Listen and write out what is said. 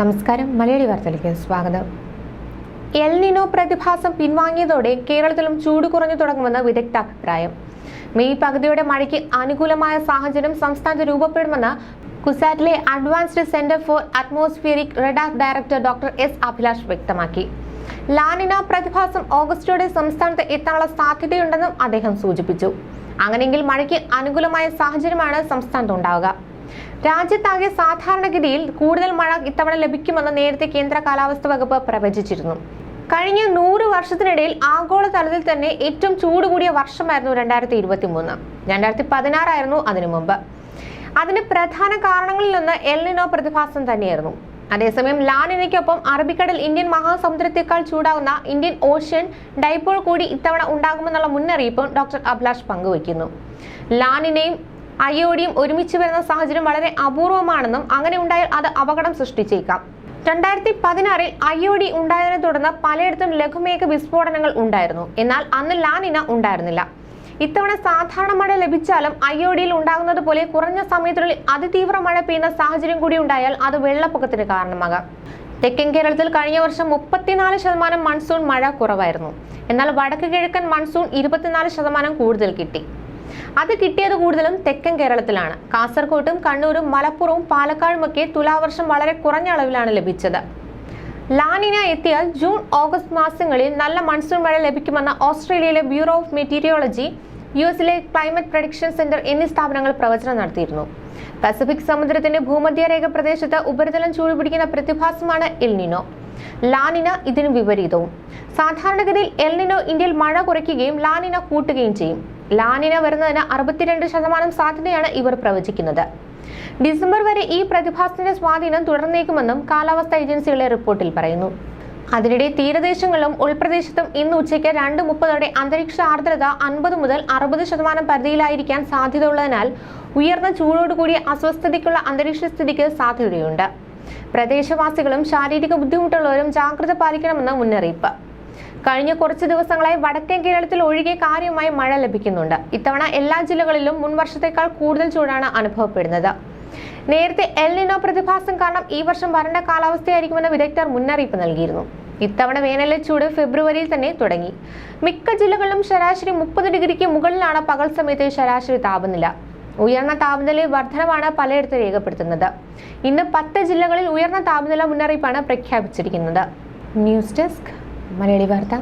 നമസ്കാരം മലയാളി വാർത്തയിലേക്ക് സ്വാഗതം. എൽനിനോ പ്രതിഭാസം പിൻവാങ്ങിയതോടെ കേരളത്തിലും ചൂട് കുറഞ്ഞു തുടങ്ങുമെന്ന് വിദഗ്ധ അഭിപ്രായം മെയ് പകുതിയോടെ മഴയ്ക്ക് അനുകൂലമായ സാഹചര്യം സംസ്ഥാനത്ത് രൂപപ്പെടുമെന്ന് കുസാറ്റിലെ advanced centre for atmospheric radar director doctor S Abhilash വ്യക്തമാക്കി. ലാനിന പ്രതിഭാസം ഓഗസ്റ്റോടെ സംസ്ഥാനത്ത് എത്താനുള്ള സാധ്യതയുണ്ടെന്നും അദ്ദേഹം സൂചിപ്പിച്ചു. അങ്ങനെയെങ്കിൽ മഴയ്ക്ക് അനുകൂലമായ സാഹചര്യമാണ് സംസ്ഥാനത്ത് ഉണ്ടാവുക. രാജ്യത്താകെ സാധാരണഗതിയിൽ കൂടുതൽ മഴ ഇത്തവണ ലഭിക്കുമെന്ന് നേരത്തെ കേന്ദ്ര കാലാവസ്ഥ വകുപ്പ് പ്രവചിച്ചിരുന്നു. കഴിഞ്ഞ നൂറ് വർഷത്തിനിടയിൽ ആഗോളതലത്തിൽ തന്നെ ഏറ്റവും ചൂട് കൂടിയ വർഷമായിരുന്നു രണ്ടായിരത്തി ഇരുപത്തി മൂന്ന് രണ്ടായിരത്തി പതിനാറായിരുന്നു അതിനു മുമ്പ്. അതിന് പ്രധാന കാരണങ്ങളിലൊന്ന് എൽനിനോ പ്രതിഭാസം തന്നെയായിരുന്നു. അതേസമയം ലാനിനയ്ക്കൊപ്പം അറബിക്കടൽ ഇന്ത്യൻ മഹാസമുദ്രത്തേക്കാൾ ചൂടാകുന്ന ഇന്ത്യൻ ഓഷ്യൻ ഡൈപോൾ കൂടി ഇത്തവണ ഉണ്ടാകുമെന്നുള്ള മുന്നറിയിപ്പും ഡോക്ടർ അഭിലാഷ് പങ്കുവയ്ക്കുന്നു. ലാനിനെയും അയോഡിയും ഒരുമിച്ച് വരുന്ന സാഹചര്യം വളരെ അപൂർവമാണെന്നും അങ്ങനെ ഉണ്ടായാൽ അത് അപകടം സൃഷ്ടിച്ചേക്കാം. രണ്ടായിരത്തി പതിനാറിൽ അയോഡി ഉണ്ടായതിനെ തുടർന്ന് പലയിടത്തും ലഘുമേഘ വിസ്ഫോടനങ്ങൾ ഉണ്ടായിരുന്നു. എന്നാൽ അന്ന് ലാനിന ഉണ്ടായിരുന്നില്ല. ഇത്തവണ സാധാരണ മഴ ലഭിച്ചാലും അയോഡിയിൽ ഉണ്ടാകുന്നത് പോലെ കുറഞ്ഞ സമയത്തിനുള്ളിൽ അതിതീവ്ര മഴ പെയ്യുന്ന സാഹചര്യം കൂടി ഉണ്ടായാൽ അത് വെള്ളപ്പൊക്കത്തിന് കാരണമാകാം. തെക്കൻ കേരളത്തിൽ കഴിഞ്ഞ വർഷം മുപ്പത്തിനാല് ശതമാനം മൺസൂൺ മഴ കുറവായിരുന്നു. എന്നാൽ വടക്ക് കിഴക്കൻ മൺസൂൺ ഇരുപത്തിനാല് ശതമാനം കൂടുതൽ കിട്ടി. അത് കിട്ടിയത് കൂടുതലും തെക്കൻ കേരളത്തിലാണ്. കാസർകോട്ടും കണ്ണൂരും മലപ്പുറവും പാലക്കാടുമൊക്കെ തുലാവർഷം വളരെ കുറഞ്ഞ അളവിലാണ് ലഭിച്ചത്. ലാനിന എത്തിയാൽ ജൂൺ ഓഗസ്റ്റ് മാസങ്ങളിൽ നല്ല മൺസൂൺ മഴ ലഭിക്കുമെന്ന് ഓസ്ട്രേലിയയിലെ ബ്യൂറോ ഓഫ് മെറ്റീരിയോളജി യു എസിലെ ക്ലൈമറ്റ് പ്രഡിക്ഷൻ സെന്റർ എന്നീ സ്ഥാപനങ്ങൾ പ്രവചനം നടത്തിയിരുന്നു. പസഫിക് സമുദ്രത്തിന്റെ ഭൂമധ്യരേഖ പ്രദേശത്ത് ഉപരിതലം ചൂടുപിടിക്കുന്ന പ്രതിഭാസമാണ് എൽനിനോ ലാനിന ഇതിനു വിപരീതവും. സാധാരണഗതിയിൽ എൽനിനോ ഇന്ത്യയിൽ മഴ കുറയ്ക്കുകയും ലാനിന കൂട്ടുകയും ചെയ്യും. ലാനിന വരുന്നതിന് അറുപത്തിരണ്ട് ശതമാനം സാധ്യതയാണ് ഇവർ പ്രവചിക്കുന്നത്. ഡിസംബർ വരെ ഈ പ്രതിഭാസത്തിന്റെ സ്വാധീനം തുടർന്നേക്കുമെന്നും കാലാവസ്ഥാ ഏജൻസികളുടെ റിപ്പോർട്ടിൽ പറയുന്നു. അതിനിടെ തീരദേശങ്ങളിലും ഉൾപ്രദേശത്തും ഇന്ന് ഉച്ചയ്ക്ക് രണ്ട് മുപ്പതോടെ അന്തരീക്ഷ ആർദ്രത അൻപത് മുതൽ അറുപത് ശതമാനം പരിധിയിലായിരിക്കാൻ സാധ്യതയുള്ളതിനാൽ ഉയർന്ന ചൂടോടുകൂടിയ അസ്വസ്ഥതയ്ക്കുള്ള അന്തരീക്ഷ സ്ഥിതിക്ക് സാധ്യതയുണ്ട്. പ്രദേശവാസികളും ശാരീരിക ബുദ്ധിമുട്ടുള്ളവരും ജാഗ്രത പാലിക്കണമെന്ന് മുന്നറിയിപ്പ്. കഴിഞ്ഞ കുറച്ച് ദിവസങ്ങളായി വടക്കൻ കേരളത്തിൽ ഒഴികെ കാര്യമായി മഴ ലഭിക്കുന്നുണ്ട്. ഇത്തവണ എല്ലാ ജില്ലകളിലും മുൻ വർഷത്തേക്കാൾ കൂടുതൽ ചൂടാണ് അനുഭവപ്പെടുന്നത്. നേരത്തെ എൽനിനോ പ്രതിഭാസം കാരണം ഈ വർഷം വരണ്ട കാലാവസ്ഥയായിരിക്കുമെന്ന് വിദഗ്ധർ മുന്നറിയിപ്പ് നൽകിയിരുന്നു. ഇത്തവണ വേനലിലെ ചൂട് ഫെബ്രുവരിയിൽ തന്നെ തുടങ്ങി. മിക്ക ജില്ലകളിലും ശരാശരി മുപ്പത് ഡിഗ്രിക്ക് മുകളിലാണ് പകൽ സമയത്തെ ശരാശരി താപനില. ഉയർന്ന താപനിലയിൽ വർധനമാണ് പലയിടത്തും രേഖപ്പെടുത്തുന്നത്. ഇന്ന് പത്ത് ജില്ലകളിൽ ഉയർന്ന താപനില മുന്നറിയിപ്പാണ് പ്രഖ്യാപിച്ചിരിക്കുന്നത്. ന്യൂസ് ഡെസ്ക് മലയാളി വാർത്ത.